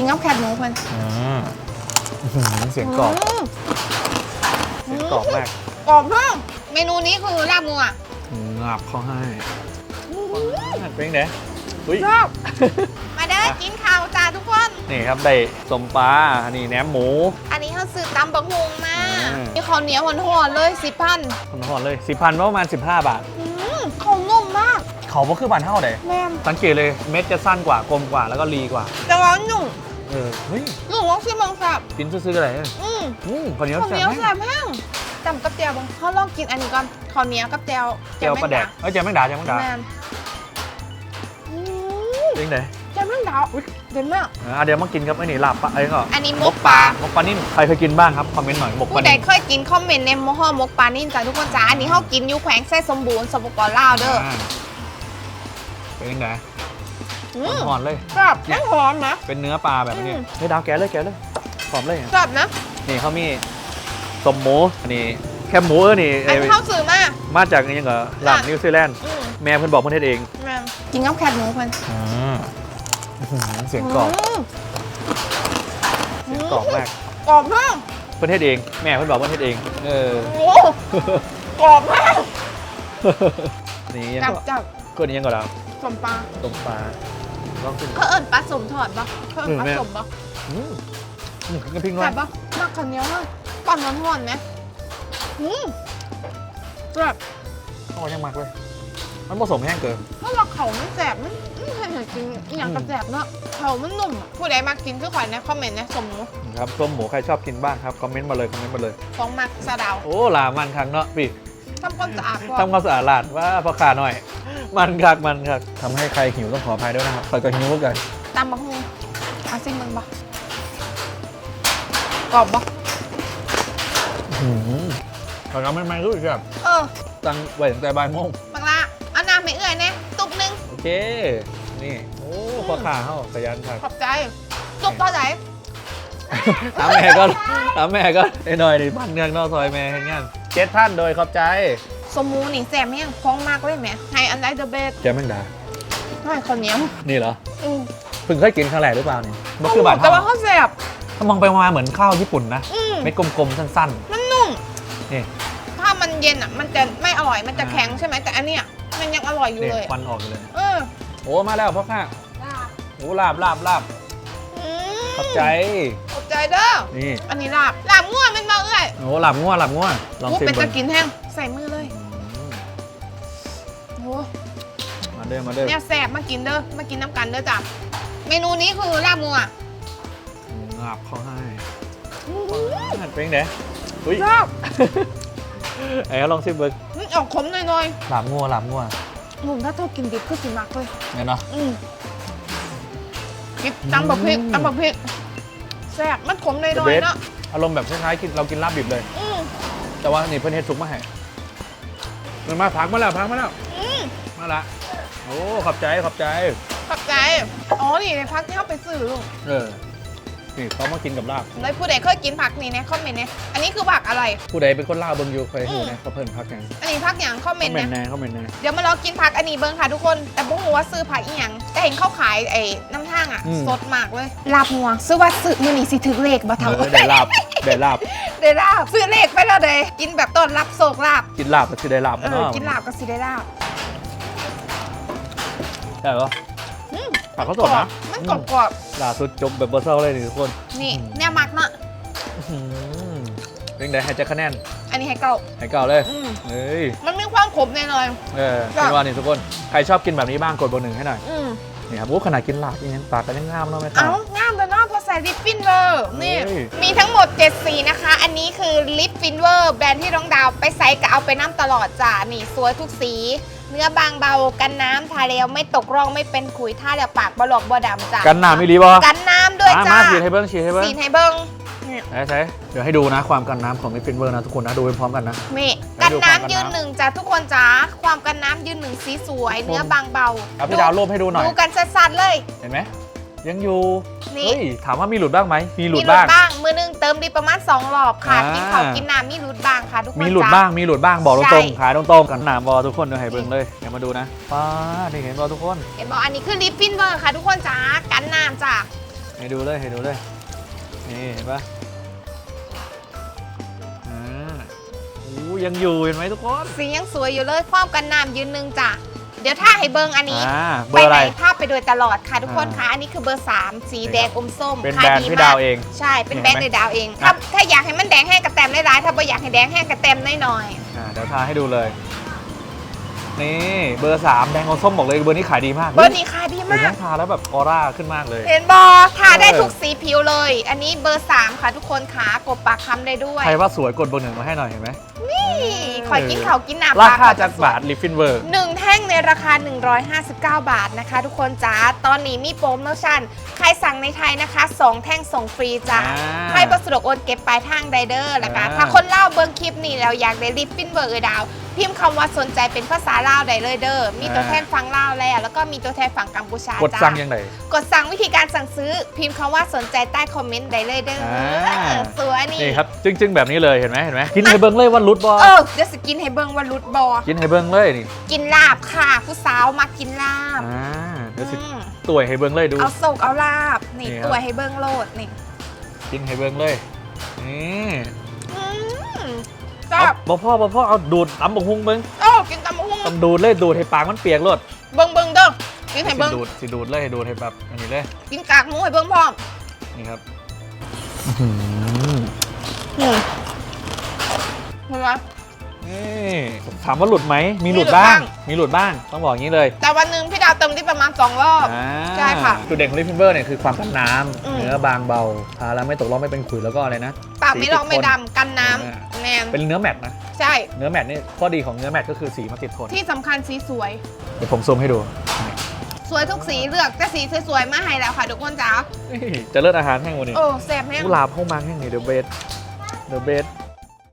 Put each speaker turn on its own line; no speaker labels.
กินกับแคบหมูเพิ่น
อืมอื้อหือเสียงกรอบ
ม
เสียงกรอบมาก
กรอบมากเมนูนี้คือลาบงัว
งับเข้าให้เป็นไงอุ้ย
ชอบมาเด้อกินข้าวจ้าทุกคน
นี่ครับได้สมปลาอันนี้แหนมหมู
อันนี้เขาซื้อตำบักฮุงมา
อืม
มีข้าวเหนียวหอนๆเลยสิพัน
คนหอนเลยสิพันประมาณ 15 บาท
อืมข้าวนุ่มมาก
เขาก็คือบานเท่าเด้
แม่ม
สังเกตเลยเม็ดจะสั้นกว่ากลมกว่าแล้วก็รีกว่า
แต่ว่านุ่ม
เออเฮ้ย
นุ่มว่าชิมบังคับ
กินซื้อๆอะไรเนี่ย
อืม
อืมคนเหนี้ยว
ข้าว
แซ่
เหนียว
บ
แซ่บแห้งจำกับเจียวบังเขาลองกินอันนี้ก่อนข้าวเหนียวกับเจียว
เจียวปลาแดกเอ้ยเจียวแมงดาเจียวแมงดา
แม่มอืม
จริงเด้
เจียวแมงดาอุ้ยเด่นมาก
อะเดี๋ยวมากินครับไอ้นี่ลาบปลาไอ้ก็
อันนี้มกปลา
มกปลานิ่มใครเคยกินบ้างครับคอมเมนต์หน่อยมกป
ผู้
ลา
ใด
นิ่ม
เคยกินคอมเมนต์ในมอห่อมกปลานิ่นจ้ะทุกคนจ้าอันนี้เขากินอยู่แขวงแซ่สมบูรณ์สปปลาวเด้อ
อ่าเป็นยังไง
อืม
หอนๆเลย
กรอบแห้งหอมนะ
เป็นเนื้อปลาแบบนี้
อืม
เฮ้ยดาวแกะเลยแกะเลยหอมเลย
กรอบนะ
นี่เขามีสมหมูอันนี้แคบหมูเออนี่
อันนี้เข้าสื่อมาก
มาจากยังเหรอหลังนิวซีแลนด์
อืม
แม่เพิ่นบอกเพิ่นเฮ็ดเอง
แม่มกินกับแคบหมูเพิ่น
เสียงกรอบ
ม
เสียงกรอบมาก
กรอบมาก
เพิ่นเฮ็ดเองแม่เพิ่นบอกเพิ่นเฮ็ดเองเออ
โอ้กรอบมาก
นี่ยัง
จับ
ก็
จับ
ก็นี่ยังก็แล้ว
สมปลา
ต้มปลาลองกิน
เขาเอิญปลาสมทอดปะเขาเอิญปลา
อืมแม่
สมปะ
อืมอืมกินกับพริกหน้อ
แซ่
ย
บปะมากข้าวเหนียวมากปั่นร้อนๆไหมอืมแซ่บ
เข้ามายังมักเลย มันผสมแห้งเกิน
เพราะว่าเขามันแสบมันไม่เคยเห็นกินอหย่างกับแสบเนาะเขามันนุ่มอะผู้ใดมากินคือข่อยในคอมเมนต์นะสมหมู
ครับต้มหมูใครชอบกินบ้างครับ คอมเมนต์มาเลย คอมเมนต์มาเลย
ของมักสะเดาว
โอ้ลามันคักเนาะพี่
ทำความสะอาดก่อน
ทำความสะอาดร้านว่าพอขาหน่อย มันคักมันคักทำให้ใครหิวต้องขออภัยด้วยนะครับใครก็หิวเหมือนกัน
ตำบักฮูอาซิมมึงปะกรอบปะ
อืมตอนนั้นไม่ไม่รู้จัก
เออ
ตั้งไว้ตั้งแต่บ่ายโมง
บักละเอาน้ำไม่เอื่อยแน่ตุกหนึง
โอเค นี่ โอ้พอขาเข้าขยันคัก
ขอบใจตุกเท่าไหร่
ตามแม่ก็ตามแม่ก็ไอ้หน่อยดิบ้านเมืองนอกซอยแม่เห็นงาน เจ็ดท่านโดยขอบใจ
สมหมูนี่แสบแห้งคล้องมากเลยแหมให้อันไดเดอะเบส
แกแม่งดา
ให้ข้าวเหนียว
นี่เหรอ
อือ
เพิ่งเคยกินครั้งแรกหรือเปล่าเนี่ยมันคือบาท
แต่
เท่า
ว่าเขาแสบ
ถ้ามองไปมาเหมือนข้าวญี่ปุ่นนะ
อืม
เม็ดกลมๆสั้น
มันนุ่ม
นี่
ถ้ามันเย็นอะ มันจะไม่อร่อยมันจะแข็งใช่ไหมแต่อันเนี้ยมันยังอร่อย
ๆ
อยู่
เนี่ย
เลย
ควันออกอยู่เลย
เออ
โอ้มาแล้วพ่อข้าโอ้ลาบลาบลาบ
อืม
ขอบใจ
ขอบ ใจเด้อ
นี่
อันนี้ลาบลาบง่วมันมาเอ้ย
โอ้ลาบง่วลาบง่วลอง
โอ้
ชิม
เป็น
เบิ่
จะ
ง
กินแห้งใส่มือเลย
อืม
โอ้
มาเด้อมาเด้อ
เนี่ยแสบมากินเด้อมากินน้ำกันเด้อจ้ะเมนูนี้คือลาบงัว
งาบเขาให้เป็นไงอุ้ย
ชอบ
ไอ้ลองชิมเบิ่ง
มันออกขมหน่อย
ลาบง่วลาบง่ว
ๆหนุ่มถ้าเธอกินดิบก็สิมากเลย
เนี่ยเนาะ
อืมกินตำบักพริก
อืม
ตำบักพริกแซ่บมันขมหน่อยๆเนาะ
อารมณ์แบบคล้ายๆกินเรากินลาบดิบเลย
อืม
แต่ว่านี่เพิ่นเฮ็ดซุปมาให้มันมาพักมาแล้วพักมาแล้ว
อืม
มาละโอ้ขอบใจขอบใจ
ขอบใจ อ๋อ นี่ในพักที่เขาไปซื้อลูก
เออ นี่เขามากินกับลาบ
เลยผู้ใดเคยกินผักนี่นะคอมเมนต์เนี่ยอันนี้คือผักอะไร
ผู้ใดเป็นคนลาวเบิ่งอยู่เคย
อื
หู
ม
นะเขาเพิ่นพักยัง
อันนี้ผักอย่างคอมเม
เขา
นต์
เมน
เนี่ย
แน่เขาเมนแน่
เดี๋ยวมาลองกินผักอันนี้เบิ้งค่ะทุกคนแต่พวกหัวาซื้อผักอีหยังแต่เห็นเขาขายไอ้น้ำทางอะสดมากเลยลาบงัวซื้อว่าซื้อมือนี่สิถือเลขบ่
เอ
เท่า
อได้ลาบได้ลาบ
เดยวลาบซื้อเลขไปแล้วเดยกินแบบต้อนรับโศกลาบ
กินลาบก็สิได้ลาบ
เออกินลาบก็สิได้ลาบ
ได้เหรอ
อืม
ผักเขาสดนะ
มันกรอบกรอบ
ล่าสุดจบแบบบ่เศร้าเลยนี่ทุกคน
ๆนี่
อืม
แนวมักเนาะ
อื้อหือเป็นไงให้ใจคะแนน
อันนี้ให้เก่า
ให้เก่าเลย
อืม
เอ้ย
มันมีความขมแน่นอน
เออ
จ้ะ
เป็นว่านี่ทุกคน ใครชอบกินแบบนี้บ้างกดเบอร์หนึ่งให้หน่อย
อืม
นี่ครับโอ้ขนาดกินลาบยังปากกันยังงามเนาะแม่ค้า
เอ้างามเลยเนาะพอใส่ลิปฟินเวอร์นี่
เฮ้ย
มีทั้งหมด7สีนะคะ อันนี้คือลิปฟินเวอร์แบรนด์ที่น้องดาวไปใส่ก็เอาไปน้ำตลอดจ้ะนี่สวยทุกสี เนื้อบางเบากันน้ำทาแล้วไม่ตกร่องไม่เป็นขุยท่าแล้วปากบลอกบดำจ้ะ
กันหนาไม่รีบอ
กันน้ำด้วย
มา
จ้า
มาฉีดให้เบิ้งฉีดให้เบิ้ง
สีให้เบิ้งนี่
ไหนใช่เดี๋ยวให้ดูนะความกันน้ำของมิฟินเวอร์นะทุกคนนะดูไปพร้อมกันนะ
นี่
ให้
กัน
ดูความกัน
น้ำยืน
น้ำ
หนึ่งจ้ะทุกคนจ้าความกันน้ำยืนหนึ่งสีสวย เนื้อบางเบา
เอาพี่ดาวรูปให้ดูหน่อย
ดูกันสัดๆเลย
เห็นไหม ยังอยู่
นี่
เฮ้ยถามว่ามีหลุดบ้างไหมมีหลุด
มีหลุ
บ้า
ด
ง
บ้าง มือหนึงเติมดีประมาณ2รอบค่ะ
อ่ากิ
กินข้าวกินน้ำมีหลุดบ้างค่ะทุกคน
มีหลุด
จ้า
บ้างมีหลุดบ้างบอก
ใช่
ตรงๆขายตรงๆกันหนามบอทุกคนเดี๋ยวให้เบิ้งเลยเดี๋ยวมาดูนะป้านี่เห็นบอทุกคน
เห็นบอกอันนี้คือลิปฟินเวอร์ค่ะทุกคนจ้ากันน้ำจ้า
ให้ดูเลยให้ดูเลยนี่เห็นปะอ่าโอ้ยังอยู่เห็นไหมทุกคน
สียังสวยอยู่เลยความกันน้ำยืนหนึ่งจ้ะ เดี๋ยวถ้าให้เบิงอันนี้
อ่าเบ
ไป
อร์อะ
ไหน
ไร
ภาพไปโดยตลอดค่ะทุกคน
อ่า
คะอันนี้คือเบอร์ 3 สีแดงอมส้ม
เป็น
ขา
แบรนด์
ดี
พี่
มา
ดากวเอง
ใช่เป็น
เห็น
แบ
ไหม
รนด์ในดาวเอง
อะ
ถ้าถ้าอยากให้มันแดงแห้งกระแตมได้ร้ายถ้าไม่อยากให้แดงแห้งกระแตมน้อย
อ่าเดี๋ยวทาให้ดูเลย นี่เบอร์3แดงอมส้มบอกเลยเบอร์นี้ขายดีมาก
ๆเบอร์นี้ขายดี
เห็น
มา
ไหม
ก
ทาแล้วแบบออร่าขึ้นมากเลย
เห็นบอทาได้
เออ
ทุกสีผิวเลย อันนี้เบอร์ 3 ค่ะทุกคนขากบปากคำได้ด้วย
ใครว่าสวยกดเบอร์หนึ่งมาให้หน่อยเห็นไหม
นี่คอยกินเขาวกินหนา
ราคา
ปล
จากบาทลิฟฟินเวอร์
หนึ่งแท่งในราคา 159 บาทนะคะ ทุกคนจ้า ตอนนี้มีโปรโมชั่น ใครสั่งในไทยนะคะ 2 แท่งส่งฟรีจ้า
อ่า
ใครประสะดวกโอนเก็บปลายทางไดเดอร์แล้วก็
อ่า
ถ้าคนเล่าวเบิ้งคลิปนี้แล้วอยากได้ลิปปิ้นเบอร์เออดาวพิมพ์คำว่าสนใจเป็นภาษาลาวได้เลยเด้อ มีตัวแทนฟังลาวแล้ว แล้วก็มีตัวแทนฝั่งกัมพูชาก
ด
จ้า
สั่งยังไง
กดสั่งวิธีการสั่งซื้อ พิมพ์คำว่าสนใจใต้คอมเมนต์ได้เลยเด้อ
อ่า
สวยนี่
นี่ครับจึ้งๆ แบบนี้เลยเห็นไหมเห็นไหมกินให้เบิ้งเลยว่ารุดบอ
เออเดี๋ยวสกินให้เบิ้งว่ารุดบอ
กินให้เบิ้งเลยนี่
กินลาบค่ะ ผู้สาวมากินลาบ
อ่าเดี๋ยวสิ
อืม
ตัวให้เบิ้งเลยดู
เอาโศกเอาลาบนี่
นี่ครับ
ตัวให้เบิ้งโลดนี่
กินให้เบิ้งเลยนี่
อืม
เอา
จับ
บ่พ่อบ่พ่อเอาดูดตำบักหุ่งเบิ้ง
โอ้กินตำบักหุ่ง
ต้องดูดเลยดูดให้ปากมันเปียกรด
เบิ้งเบิ้งเด้อกินให้
สิ
เบิ้ง
ดูดสิดูดเลยดูดให้แบบอันนี้เลย
กินกากหมูให้เบิ้งพร้อม
นี่ครับ
อืมเห็นไหม
นี่ถามว่าหลุดไหมมีหลุด
มีหลุด
บ้าง
บ้าง
มีหลุดบ้างต้องบอกอย่างนี้เลย
แต่วันหนึ่งพี่ดาวเติมที่ประมาณสองรอบ
อ่า
ใช่ค่ะ
จุดเด่นของลิฟฟินเบอร์เนี่ยคือความกันน้
อืมำ
เนื้อบางเบาทาแล้วไม่ตกร่องไม่เป็นขุยแล้วก็อะไรนะ
ปากไม่ร้องไม่
สีติทน
ดำกันน้
อ่าำ
แนน
เป็นเนื้อแมตต์นะ
ใช่
เนื้อแมตต์นี่ข้อดีของเนื้อแมตต์ก็คือสีมันติดทน
ที่สำคัญสีสวย
เดี๋ยวผมซูมให้ดู
สวยทุกสีเลือกแต่สีสวยๆมาให้แล้วค่ะทุกคนจ้า
นี่จะเลิศอาหารแห้งวันนี้
โอ้แซ่บแม่ง
กุหลาบเข้ามาแห้งนี่เดอะเบสเดอะเบส